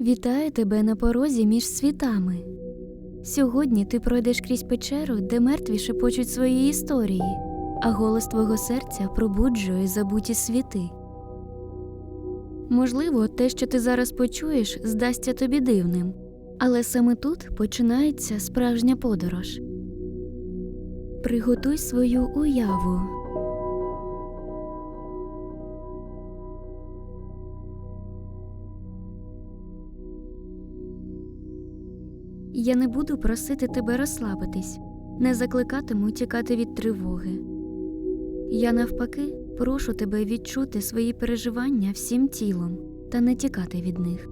Вітаю тебе на порозі між світами. Сьогодні ти пройдеш крізь печеру, де мертві шепочуть свої історії, а голос твого серця пробуджує забуті світи. Можливо, те, що ти зараз почуєш, здасться тобі дивним, але саме тут починається справжня подорож. Приготуй свою уяву. Я не буду просити тебе розслабитись, не закликатиму тікати від тривоги. Я навпаки прошу тебе відчути свої переживання всім тілом та не тікати від них.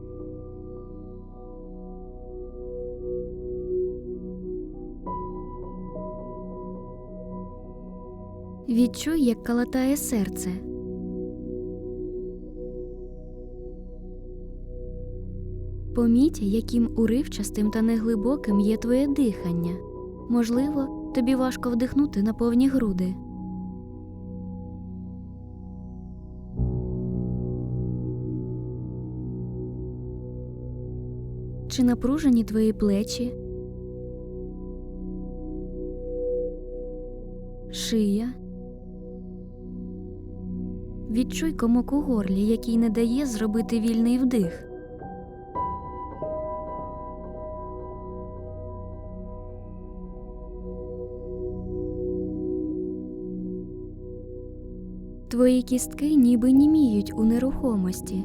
Відчуй, як калатає серце. Поміть, яким уривчастим та неглибоким є твоє дихання. Можливо, тобі важко вдихнути на повні груди. Чи напружені твої плечі? Шия. Відчуй комок у горлі, який не дає зробити вільний вдих. Твої кістки ніби німіють у нерухомості,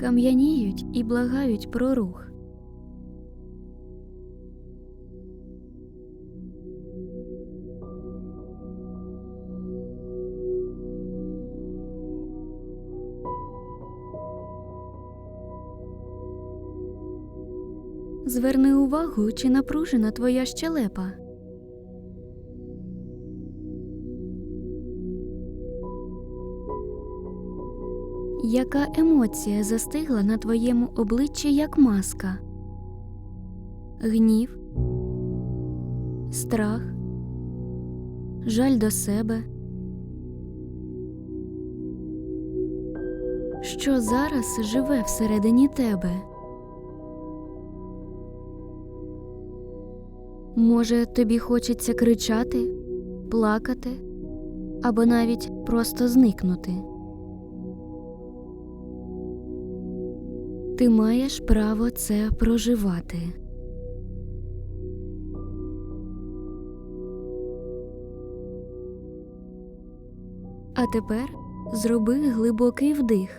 кам'яніють і благають про рух. Зверни увагу, чи напружена твоя щелепа. Яка емоція застигла на твоєму обличчі як маска? Гнів, страх, жаль до себе. Що зараз живе всередині тебе? Може, тобі хочеться кричати, плакати або навіть просто зникнути. Ти маєш право це проживати. А тепер зроби глибокий вдих.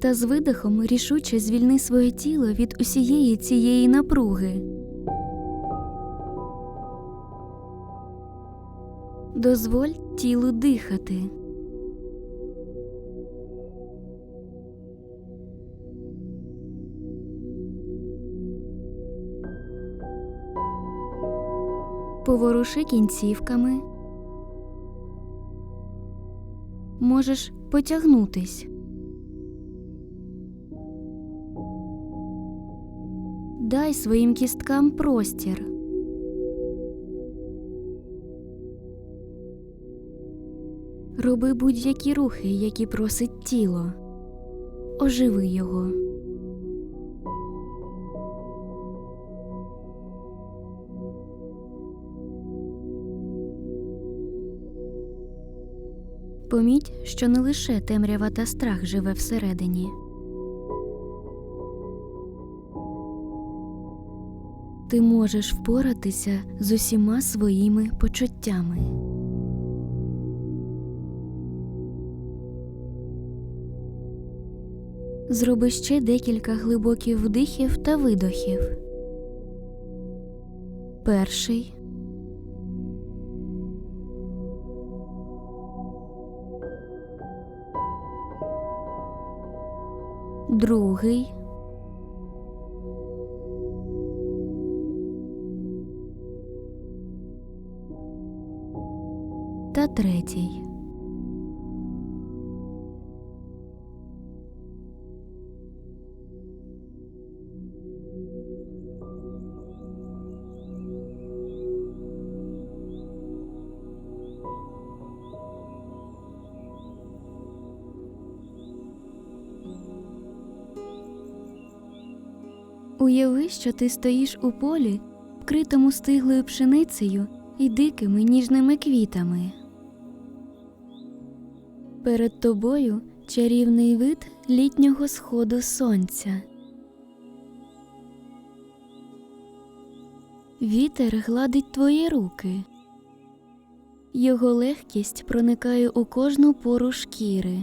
Та з видихом рішуче звільни своє тіло від усієї цієї напруги. Дозволь тілу дихати. Поворуши кінцівками. Можеш потягнутись. Дай своїм кісткам простір. Роби будь-які рухи, які просить тіло. Оживи його. Поміть, що не лише темрява та страх живе всередині. Ти можеш впоратися з усіма своїми почуттями. Зроби ще декілька глибоких вдихів та видохів. Перший. Другий. Та третій. Уяви, що ти стоїш у полі, вкритому стиглою пшеницею і дикими ніжними квітами. Перед тобою чарівний вид літнього сходу сонця. Вітер гладить твої руки. Його легкість проникає у кожну пору шкіри.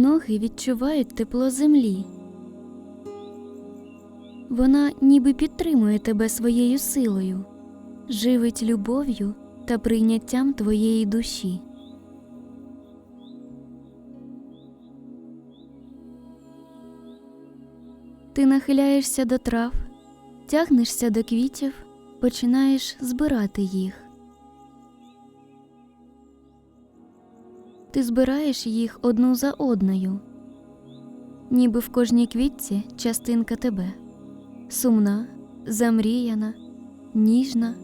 Ноги відчувають тепло землі. Вона ніби підтримує тебе своєю силою, живить любов'ю та прийняттям твоєї душі. Ти нахиляєшся до трав, тягнешся до квітів, починаєш збирати їх. Ти збираєш їх одну за одною, ніби в кожній квітці частинка тебе сумна, замріяна, ніжна,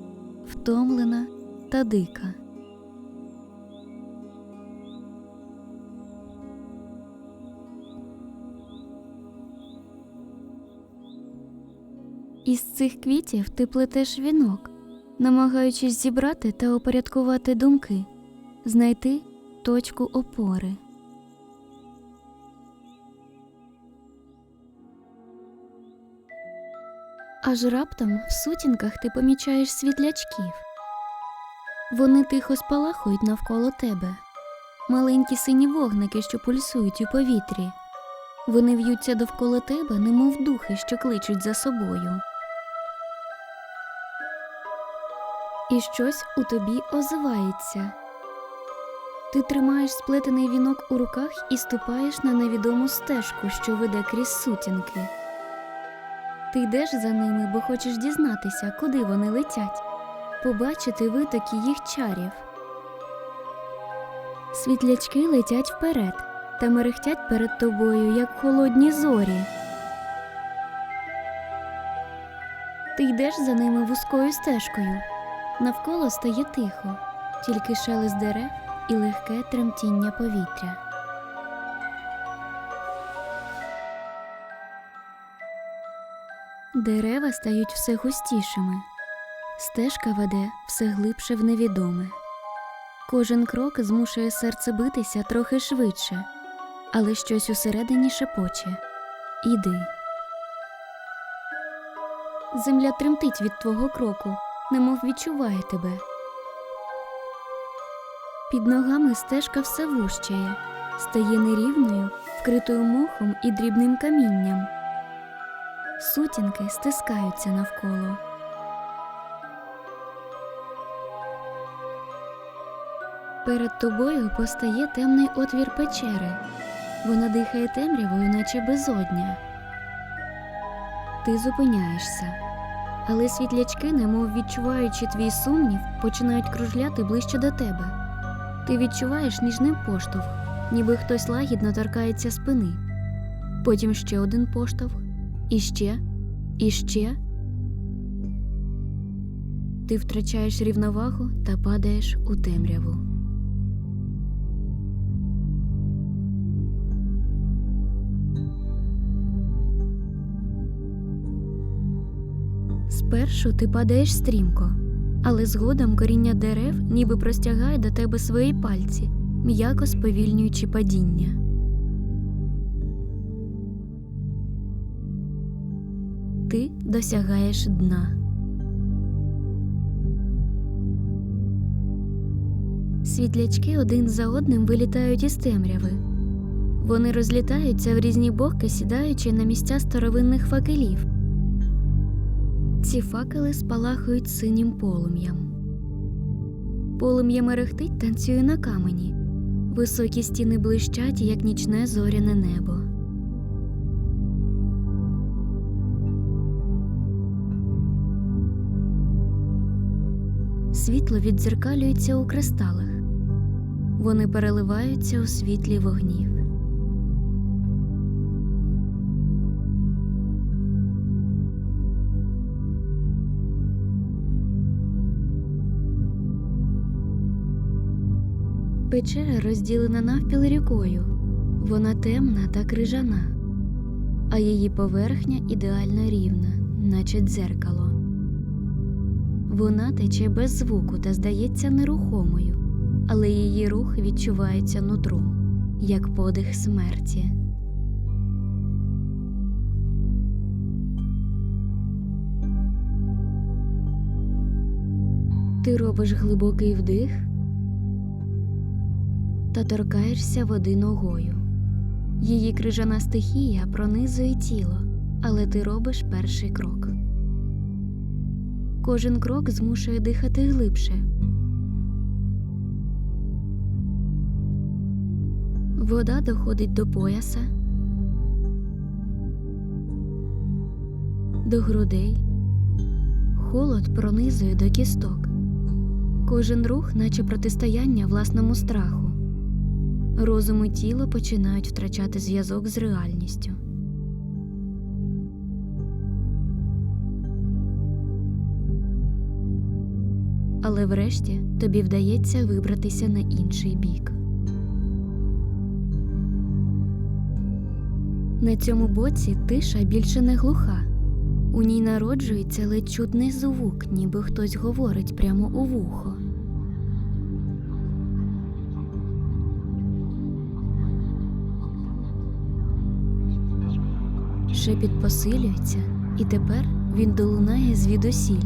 втомлена та дика. Із цих квітів ти плетеш вінок, намагаючись зібрати та упорядкувати думки, знайти точку опори. Аж раптом в сутінках ти помічаєш світлячків. Вони тихо спалахують навколо тебе, маленькі сині вогники, що пульсують у повітрі. Вони в'ються довкола тебе, немов духи, що кличуть за собою. І щось у тобі озивається. Ти тримаєш сплетений вінок у руках і ступаєш на невідому стежку, що веде крізь сутінки. Ти йдеш за ними, бо хочеш дізнатися, куди вони летять, побачити витоки їх чарів. Світлячки летять вперед та мерехтять перед тобою, як холодні зорі. Ти йдеш за ними вузькою стежкою. Навколо стає тихо, тільки шелест дерев і легке тремтіння повітря. Дерева стають все густішими, стежка веде все глибше в невідоме. Кожен крок змушує серце битися трохи швидше, але щось усередині шепоче Іди. Земля тремтить від твого кроку, немов відчуває тебе. Під ногами стежка все вущає, стає нерівною, вкритою мохом і дрібним камінням. Сутінки стискаються навколо. Перед тобою постає темний отвір печери. Вона дихає темрявою, наче безодня. Ти зупиняєшся, але світлячки, немов відчуваючи твій сумнів, починають кружляти ближче до тебе. Ти відчуваєш ніжний поштовх, ніби хтось лагідно торкається спини. Потім ще один поштовх, і ще, і ще. Ти втрачаєш рівновагу та падаєш у темряву. Спершу ти падаєш стрімко, але згодом коріння дерев ніби простягає до тебе свої пальці, м'яко сповільнюючи падіння. Ти досягаєш дна. Світлячки один за одним вилітають із темряви. Вони розлітаються в різні боки, сідаючи на місця старовинних факелів. Ці факели спалахують синім полум'ям. Полум'я мерехтить танцює на камені. Високі стіни блищать, як нічне зоряне небо. Світло віддзеркалюється у кристалах. Вони переливаються у світлі вогнів. Печера розділена навпіл рікою. Вона темна та крижана, а її поверхня ідеально рівна, наче дзеркало. Вона тече без звуку та здається нерухомою, але її рух відчувається нутром, як подих смерті. Ти робиш глибокий вдих та торкаєшся води ногою. Її крижана стихія пронизує тіло, але ти робиш перший крок. Кожен крок змушує дихати глибше. Вода доходить до пояса, до грудей. Холод пронизує до кісток. Кожен рух, наче протистояння власному страху. Розум і тіло починають втрачати зв'язок з реальністю. Але врешті тобі вдається вибратися на інший бік. На цьому боці тиша більше не глуха. У ній народжується ледь чутний звук, ніби хтось говорить прямо у вухо. Шепіт посилюється, і тепер він долунає звідусіль.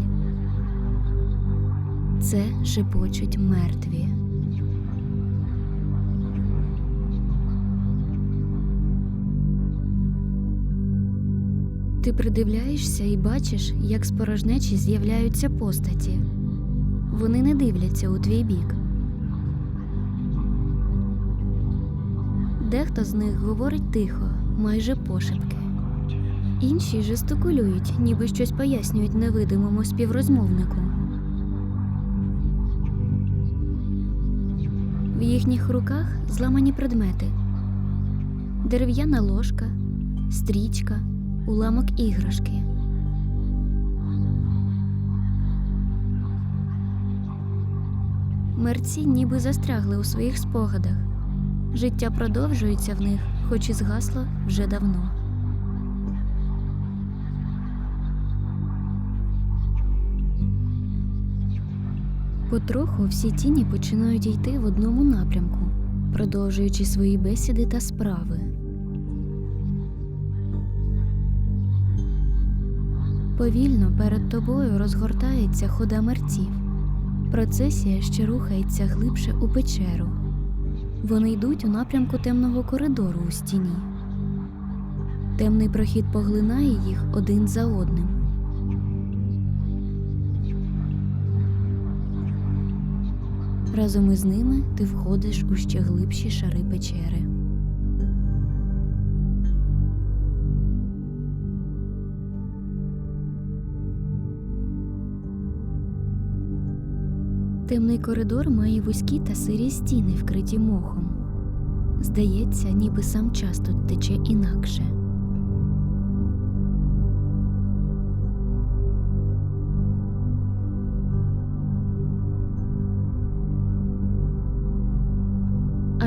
Це шепочуть мертві. Ти придивляєшся і бачиш, як з порожнечі з'являються постаті. Вони не дивляться у твій бік. Дехто з них говорить тихо, майже пошепки. Інші жестикулюють, ніби щось пояснюють невидимому співрозмовнику. В їхніх руках зламані предмети: дерев'яна ложка, стрічка, уламок іграшки. Мерці ніби застрягли у своїх спогадах. Життя продовжується в них, хоч і згасло вже давно. Потроху всі тіні починають йти в одному напрямку, продовжуючи свої бесіди та справи. Повільно перед тобою розгортається хода мерців. Процесія ще рухається глибше у печеру. Вони йдуть у напрямку темного коридору у стіні. Темний прохід поглинає їх один за одним. Разом із ними ти входиш у ще глибші шари печери. Темний коридор має вузькі та сирі стіни, вкриті мохом. Здається, ніби сам час тут тече інакше.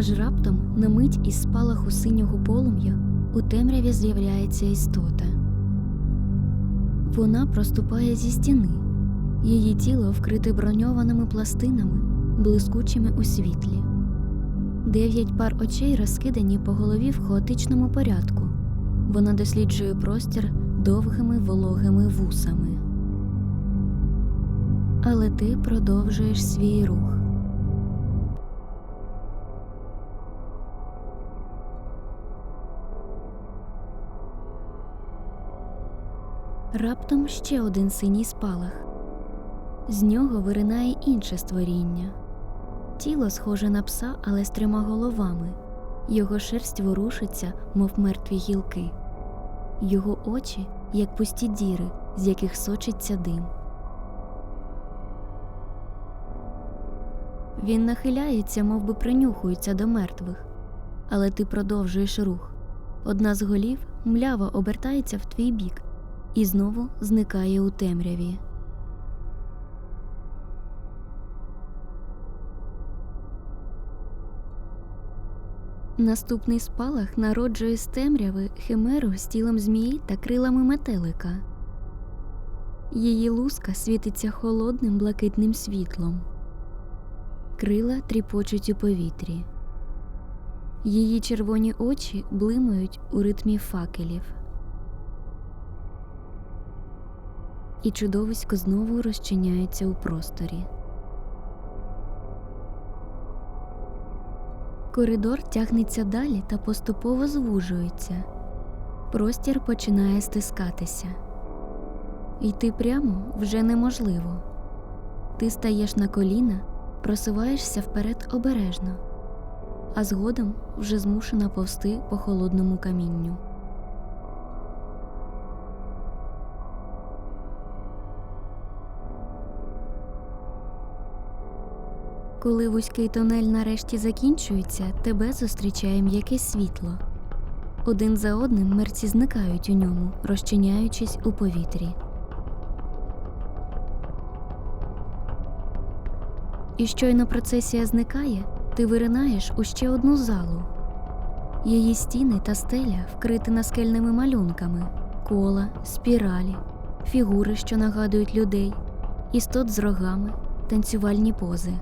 Аж раптом на мить із спалаху синього полум'я у темряві з'являється істота. Вона проступає зі стіни. Її тіло вкрите броньованими пластинами, блискучими у світлі. Дев'ять пар очей розкидані по голові в хаотичному порядку. Вона досліджує простір довгими вологими вусами. Але ти продовжуєш свій рух. Раптом ще один синій спалах. З нього виринає інше створіння. Тіло схоже на пса, але з трьома головами. Його шерсть ворушиться, мов мертві гілки. Його очі, як пусті діри, з яких сочиться дим. Він нахиляється, мов би принюхується до мертвих, але ти продовжуєш рух. Одна з голів мляво обертається в твій бік і знову зникає у темряві. Наступний спалах народжує з темряви химеру з тілом змії та крилами метелика. Її луска світиться холодним блакитним світлом. Крила тріпочуть у повітрі. Її червоні очі блимають у ритмі факелів. І чудовисько знову розчиняється у просторі. Коридор тягнеться далі та поступово звужується. Простір починає стискатися. Йти прямо вже неможливо. Ти стаєш на коліна, просуваєшся вперед обережно, а згодом вже змушена повсти по холодному камінню. Коли вузький тунель нарешті закінчується, тебе зустрічає м'яке світло. Один за одним мерці зникають у ньому, розчиняючись у повітрі. І щойно процесія зникає, ти виринаєш у ще одну залу. Її стіни та стеля вкриті наскельними малюнками, кола, спіралі, фігури, що нагадують людей, істот з рогами, танцювальні пози.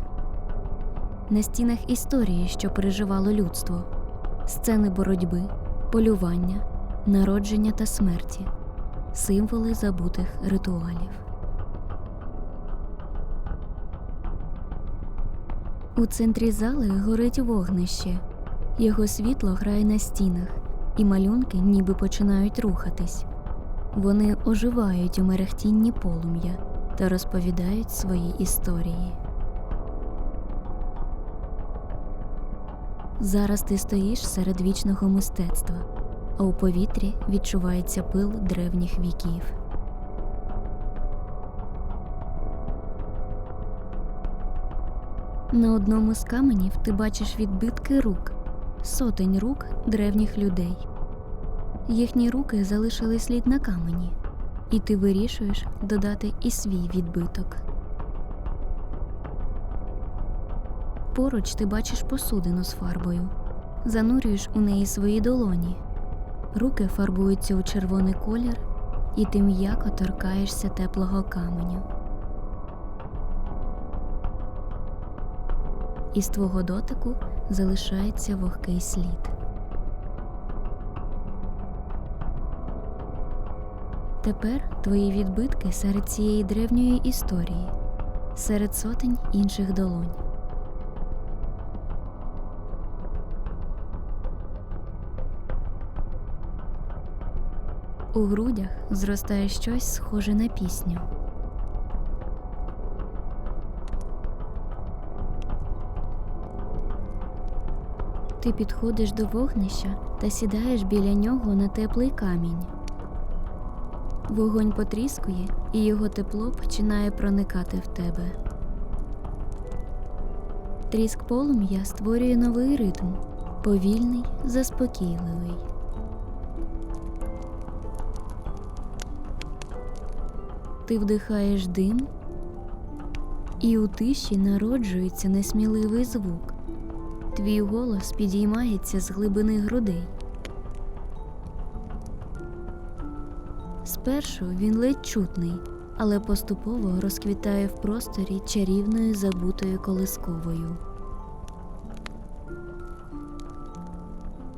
На стінах історії, що переживало людство, сцени боротьби, полювання, народження та смерті, символи забутих ритуалів. У центрі зали горить вогнище. Його світло грає на стінах, і малюнки ніби починають рухатись. Вони оживають у мерехтінні полум'я та розповідають свої історії. Зараз ти стоїш серед вічного мистецтва, а у повітрі відчувається пил древніх віків. На одному з каменів ти бачиш відбитки рук, сотень рук древніх людей. Їхні руки залишили слід на камені, і ти вирішуєш додати і свій відбиток. Поруч ти бачиш посудину з фарбою, занурюєш у неї свої долоні. Руки фарбуються у червоний колір, і ти м'яко торкаєшся теплого каменю. Із твого дотику залишається вогкий слід. Тепер твої відбитки серед цієї древньої історії, серед сотень інших долонь. У грудях зростає щось схоже на пісню. Ти підходиш до вогнища та сідаєш біля нього на теплий камінь. Вогонь потріскує, і його тепло починає проникати в тебе. Тріск полум'я створює новий ритм, повільний, заспокійливий. Ти вдихаєш дим, і у тиші народжується несміливий звук. Твій голос підіймається з глибини грудей. Спершу він ледь чутний, але поступово розквітає в просторі чарівною забутою колисковою.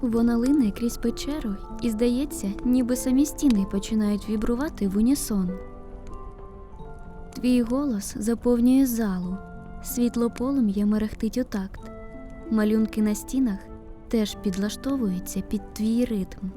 Вона лине крізь печеру, і здається, ніби самі стіни починають вібрувати в унісон. Твій голос заповнює залу, світло полум'я мерехтить у такт. Малюнки на стінах теж підлаштовуються під твій ритм.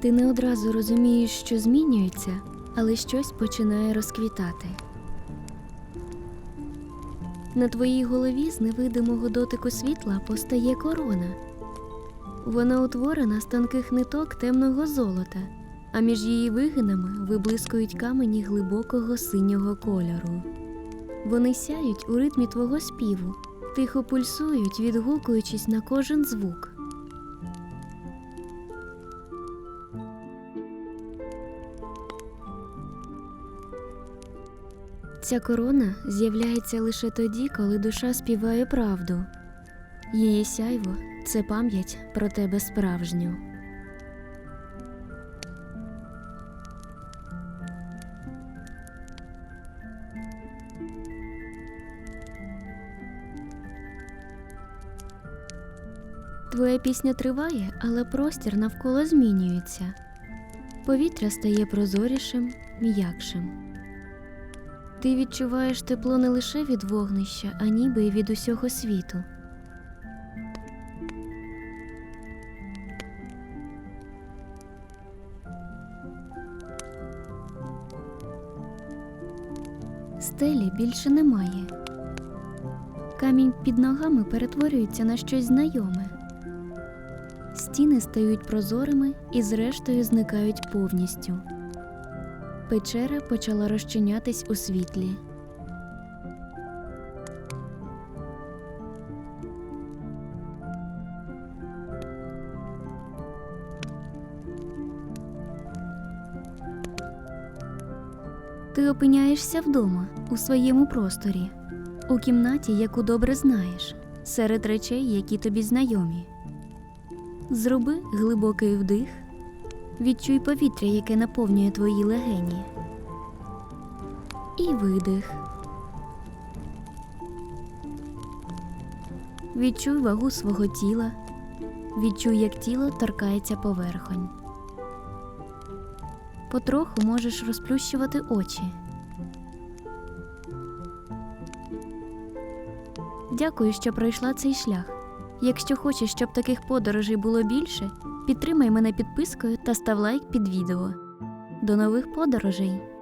Ти не одразу розумієш, що змінюється, але щось починає розквітати. На твоїй голові з невидимого дотику світла постає корона. Вона утворена з тонких ниток темного золота, а між її вигинами виблискують камені глибокого синього кольору. Вони сяють у ритмі твого співу, тихо пульсують, відгукуючись на кожен звук. Ця корона з'являється лише тоді, коли душа співає правду. Її сяйво це пам'ять про тебе справжню. Твоя пісня триває, але простір навколо змінюється. Повітря стає прозорішим, м'якшим. Ти відчуваєш тепло не лише від вогнища, а ніби й від усього світу. Стелі більше немає. Камінь під ногами перетворюється на щось знайоме. Стіни стають прозорими і зрештою зникають повністю. Печера почала розчинятись у світлі. Ти опиняєшся вдома у своєму просторі, у кімнаті, яку добре знаєш, серед речей, які тобі знайомі. Зроби глибокий вдих, відчуй повітря, яке наповнює твої легені. І видих. Відчуй вагу свого тіла. Відчуй, як тіло торкається поверхонь. Потроху можеш розплющувати очі. Дякую, що пройшла цей шлях. Якщо хочеш, щоб таких подорожей було більше, підтримай мене підпискою та став лайк під відео. До нових подорожей!